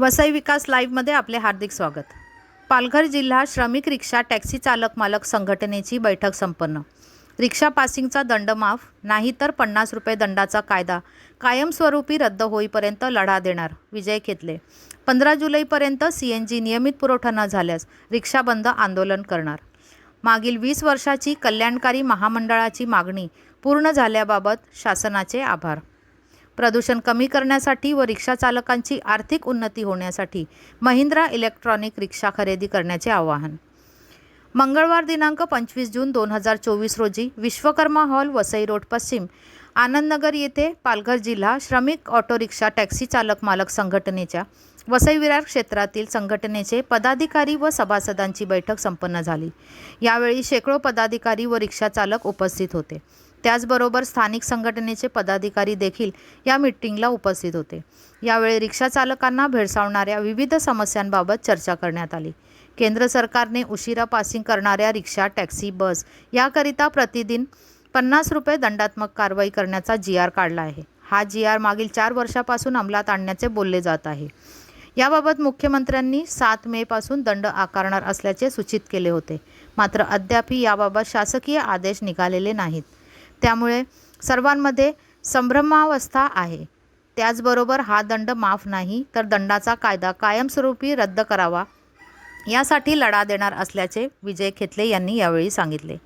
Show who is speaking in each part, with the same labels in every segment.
Speaker 1: वसई विकास लाईव्हमध्ये आपले हार्दिक स्वागत. पालघर जिल्हा श्रमिक रिक्षा टॅक्सी चालक मालक संघटनेची बैठक संपन्न. रिक्षा पासिंगचा दंड माफ नाही तर पन्नास रुपये दंडाचा कायदा कायमस्वरूपी रद्द होईपर्यंत लढा देणार विजय खेतले पंधरा जुलैपर्यंत सी एन जी नियमित पुरवठा न झाल्यास रिक्षा बंद आंदोलन करणार. मागील वीस वर्षाची कल्याणकारी महामंडळाची मागणी पूर्ण झाल्याबाबत शासनाचे आभार. प्रदूषण कमी करण्यासाठी व रिक्षा चालकांची आर्थिक उन्नती होण्यासाठी महिंद्रा इलेक्ट्रॉनिक रिक्षा खरेदी करण्याचे आवाहन. मंगळवार दिनांक पंचवीस जून दोन हजार चोवीस रोजी विश्वकर्मा हॉल वसई रोड पश्चिम आनंदनगर येथे पालघर जिल्हा श्रमिक ऑटो रिक्षा टॅक्सी चालक मालक संघटनेच्या वसई विरार क्षेत्रातील संघटनेचे पदाधिकारी व सभासदांची बैठक संपन्न झाली. यावेळी शेकडो पदाधिकारी व रिक्षा चालक उपस्थित होते. त्याचबरोबर स्थानिक संघटनेचे पदाधिकारी देखील या मीटिंगला उपस्थित होते. यावेळी रिक्षा चालकांना भेडसावणाऱ्या विविध समस्यांबाबत चर्चा करण्यात आली. केंद्र सरकारने उशिरा पासिंग करणाऱ्या रिक्षा टॅक्सी बस याकरिता प्रतिदिन पन्नास रुपये दंडात्मक कारवाई करण्याचा जी आर काढला आहे. हा जी आर मागील चार वर्षापासून अंमलात आणण्याचे बोलले जात आहे. याबाबत मुख्यमंत्र्यांनी सात मेपासून दंड आकारणार असल्याचे सूचित केले होते. मात्र अद्यापही याबाबत शासकीय आदेश निघालेले नाहीत. त्यामुळे सर्वांमध्ये संभ्रमावस्था आहे. त्याचबरोबर हा दंड माफ नाही तर दंडाचा कायदा कायमस्वरूपी रद्द करावा यासाठी लढा देणार असल्याचे विजय खेतले यांनी यावेळी सांगितले.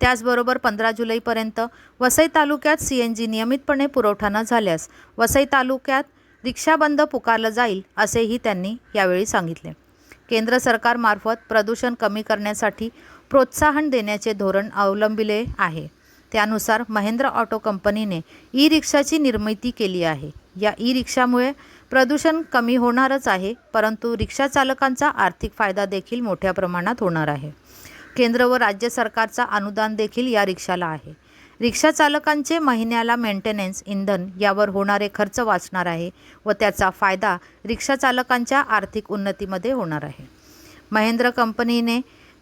Speaker 1: त्याचबरोबर पंधरा जुलैपर्यंत वसई तालुक्यात सी एन जी नियमितपणे पुरवठा न झाल्यास वसई तालुक्यात रिक्षा बंद पुकारलं जाईल असेही त्यांनी यावेळी सांगितले. केंद्र सरकारमार्फत प्रदूषण कमी करण्यासाठी प्रोत्साहन देण्याचे धोरण अवलंबिले आहे. त्यानुसार महेंद्र ऑटो कंपनीने ई रिक्षाची निर्मिती केली आहे. या ई रिक्षामुळे प्रदूषण कमी होणारच आहे परंतु रिक्षा चालकांचा आर्थिक फायदा देखील मोठ्या प्रमाणात होणार आहे. केंद्र व राज्य सरकारचा अनुदान देखील या रिक्षाला आहे. रिक्षा चालकांचे महिन्याला मेंटेनन्स इंधन यावर होणारे खर्च वाचणार आहे व त्याचा फायदा रिक्षा चालकांच्या आर्थिक उन्नतीमध्ये होणार आहे. महेंद्र कंपनीने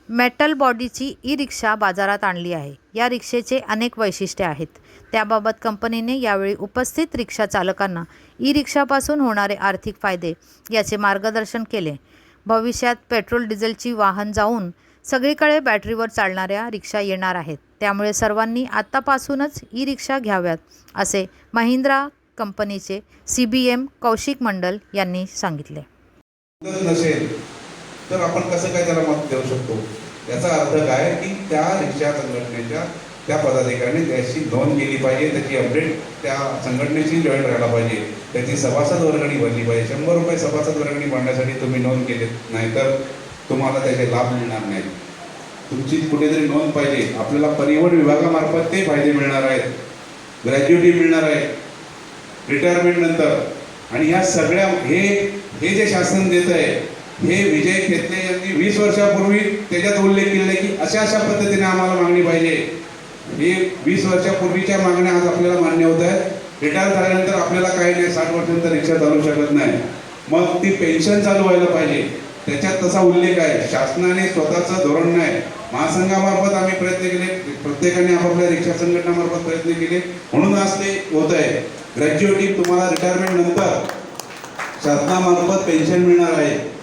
Speaker 1: मेटल बॉडीची ई रिक्षा बाजारात आणली आहे. या रिक्षेचे अनेक वैशिष्ट्ये आहेत. त्याबाबत कंपनीने यावेळी उपस्थित रिक्षा चालकांना ई रिक्षापासून होणारे आर्थिक फायदे याचे मार्गदर्शन केले. भविष्यात पेट्रोल डिझेलची वाहन जाऊन सगळीकडे बॅटरीवर चालणाऱ्या रिक्षा येणार आहेत. त्यामुळे सर्वांनी आत्तापासूनच ई रिक्षा घ्याव्यात असे महिंद्रा कंपनीचे C B M Kaushik Mandal यांनी सांगितले.
Speaker 2: तर आपण कसं काय त्याला मत देऊ शकतो? याचा अर्थ काय की त्या रिक्षा संघटनेच्या त्या पदाधिकाऱ्यांनी त्याची नोंद केली पाहिजे त्याची अपडेट त्या संघटनेची जॉईन राहायला पाहिजे. त्याची सभासद वर्गणी भरली पाहिजे. शंभर रुपये सभासद वर्गणी भरण्यासाठी तुम्ही नोंद केली नाहीतर तुम्हाला त्याचे लाभ मिळणार नाही तुमची कुठेतरी नोंद पाहिजे. आपल्याला परिवहन विभागामार्फत ते फायदे मिळणार आहेत. ग्रॅज्युएटी मिळणार आहे. रिटायरमेंट नंतर. आणि या सगळ्या हे हे जे शासन देत आहे हे विजय खेतले यांनी वीस वर्षापूर्वी त्याच्यात उल्लेख केलेला आहे की अशा अशा पद्धतीने आम्हाला मागणी पाहिजे. हे वीस वर्षापूर्वीच्या मागण्या आज आपल्याला मान्य होत आहेत. रिटायर झाल्यानंतर आपल्याला काही नाही साठ वर्षानंतर रिक्षा चालू शकत नाही. मग ती पेन्शन चालू व्हायला पाहिजे. त्याच्यात तसा उल्लेख आहे. शासनाने स्वतःचं धोरण नाही. महासंघामार्फत आम्ही प्रयत्न केले. प्रत्येकाने आपापल्या रिक्षा संघटनामार्फत प्रयत्न केले. म्हणून आज ते होत आहे. ग्रॅज्युएटी तुम्हाला रिटायरमेंट नंतर शासनामार्फत पेन्शन मिळणार आहे.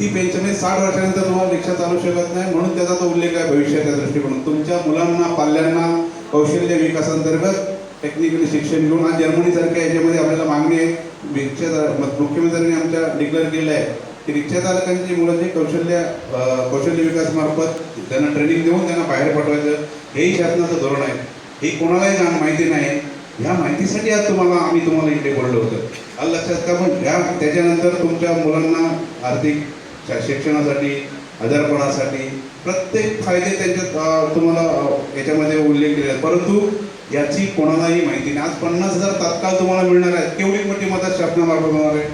Speaker 2: ती पेन्शन साठ वर्षानंतर तुम्हाला रिक्षा चालू शकत नाही म्हणून त्याचा तो उल्लेख आहे भविष्याच्या दृष्टिकोनातून. तुमच्या मुलांना पाल्यांना कौशल्य विकासांतर्गत टेक्निकली शिक्षण घेऊन आज जर्मनीसारख्या याच्यामध्ये आपल्याला मागणी आहे. रिक्षा मुख्यमंत्र्यांनी आमच्या डिक्लेअर केलं आहे की रिक्षा चालकांची मुलांचे कौशल्य कौशल्य विकास मार्फत त्यांना ट्रेनिंग देऊन त्यांना बाहेर पाठवायचं. हेही शासनाचं धोरण आहे. हे कोणालाही जाण माहिती नाही. ह्या माहितीसाठी आज तुम्हाला आम्ही तुम्हाला इकडे बोललो होतं. आज लक्षात का पण ह्या त्याच्यानंतर तुमच्या मुलांना आर्थिक शिक्षणासाठी आजारपणासाठी प्रत्येक फायदे त्यांच्यात तुम्हाला याच्यामध्ये उल्लेख केले आहेत परंतु याची कोणालाही माहिती नाही. आज पन्नास हजार तात्काळ तुम्हाला मिळणार आहेत. केवढी मोठी मदत शासनामार्फत होणार आहे?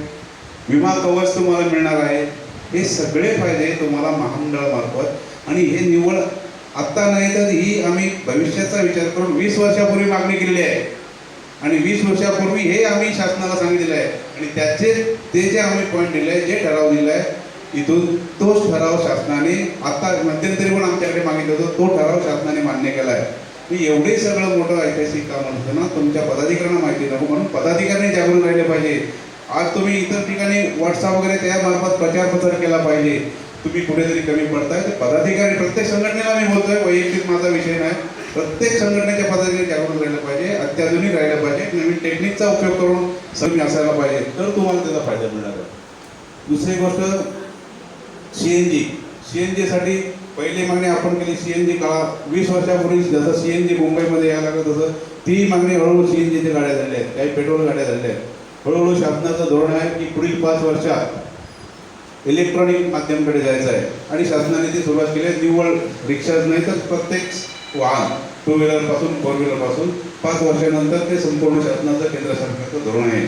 Speaker 2: विमा कवच तुम्हाला मिळणार आहे? हे सगळे फायदे तुम्हाला महामंडळामार्फत. आणि हे निव्वळ आत्ता नाही तर ही आम्ही भविष्याचा विचार करून वीस वर्षापूर्वी मागणी केलेली आहे. आणि वीस वर्षापूर्वी हे आम्ही शासनाला सांगितलेलं आहे. आणि त्याचे ते जे आम्ही पॉईंट दिले आहे जे ठराव दिला आहे इथून तोच ठराव शासनाने आता मध्यंतरी पण आमच्याकडे मागितलं होतं तो ठराव शासनाने मान्य केला आहे. मी एवढे सगळं मोठं ऐतिहासिक काम म्हणतो ना तुमच्या पदाधिकाऱ्यांना माहिती नको म्हणून पदाधिकाऱ्यांनी जागरूक राहिले पाहिजे. आज तुम्ही इतर ठिकाणी व्हॉट्सअप वगैरे त्यामार्फत प्रचार प्रसार केला पाहिजे. तुम्ही कुठेतरी कमी पडताय तर पदाधिकारी प्रत्येक संघटनेला मी बोलतोय वैयक्तिक माझा विषय नाही. प्रत्येक संघटनेच्या पदाधिकारी जागरूक राहिलं पाहिजे अत्याधुनिक राहिलं पाहिजे नवीन टेक्निकचा उपयोग करून समी असायला पाहिजे. तर तुम्हाला त्याचा फायदा मिळणार आहे दुसरी गोष्ट C N G. C N जीसाठी पहिली मागणी आपण केली सी एन जी काळा वीस वर्षापूर्वी जसं सी एन जी मुंबईमध्ये यायला लागलं तसं ती मागणी हळूहळू सी एन जीच्या गाड्या झाल्या आहेत. काही पेट्रोल गाड्या झाल्या आहेत. हळूहळू शासनाचं धोरण आहे की पुढील पाच वर्षात इलेक्ट्रॉनिक माध्यमकडे जायचं आहे. आणि शासनाने ती सुरुवात केली आहे. निव्वळ रिक्षाच नाही तर प्रत्येक वाहन टू व्हीलरपासून फोर व्हीलरपासून पाच वर्षानंतर ते संपूर्ण शासनाचं केंद्र सरकारचं धोरण आहे.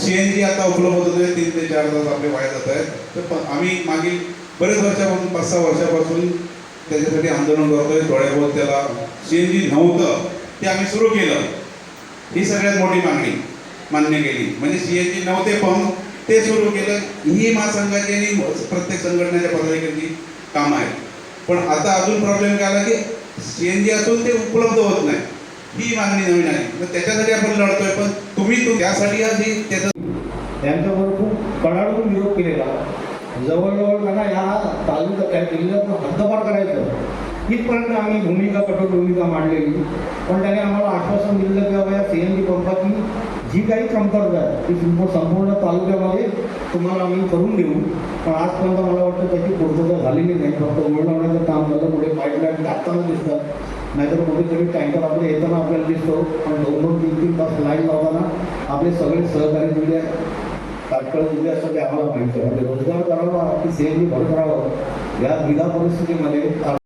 Speaker 2: सी एन जी आता उपलब्ध होत होते तीन ते चार तास आपले वाया जात आहेत. तर आम्ही मागील बरेच वर्षापासून पाच सहा वर्षापासून त्याच्यासाठी आंदोलन करतोय आहे बहुत त्याला. सी एन जी नव्हतं ते आम्ही सुरू केलं. ही सगळ्यात मोठी मागणी मान्य केली. म्हणजे सी एन जी नव्हते पण ते सुरू केलं. ही महासंघाची आणि प्रत्येक संघटनेच्या पदाधिकाऱ्यांची काम आहे पण आता अजून प्रॉब्लेम काय आला की सी एन जी असून ते उपलब्ध होत नाही. ही मागणी नवीन आहे. तर त्याच्यासाठी आपण लढतोय पण तुम्ही त्यासाठी आधी ही त्याचं
Speaker 3: खूप कडाडून विरोध केलेला जवळजवळ त्यांना या तालुक्यात त्या जिल्ह्यातून हद्दपार करायचं इथपर्यंत आम्ही भूमिका कठोर भूमिका मांडलेली. पण त्याने आम्हाला आश्वासन दिलं की बाबा या सी एन जी पंपाची जी काही कमतरता आहे ती संपूर्ण संपूर्ण तालुक्यामध्ये तुम्हाला आम्ही करून देऊ. पण आजपर्यंत मला वाटतं त्याची पूर्तता झालेली नाही. फक्त ओढ लावण्याचं काम झालं. पुढे पाईपलाईन टाकताना दिसतात नाहीतर कुठेतरी टँकर आपले येताना आपल्याला दिसतो. पण दोन दोन तीन तीन तास लाईन लावताना आपले सगळे सहकारी दिले तात्काळ दिले असतात ते आम्हाला माहिती आहे. म्हणजे रोजगार करावा की सेवा भर करावं या विधा परिस्थितीमध्ये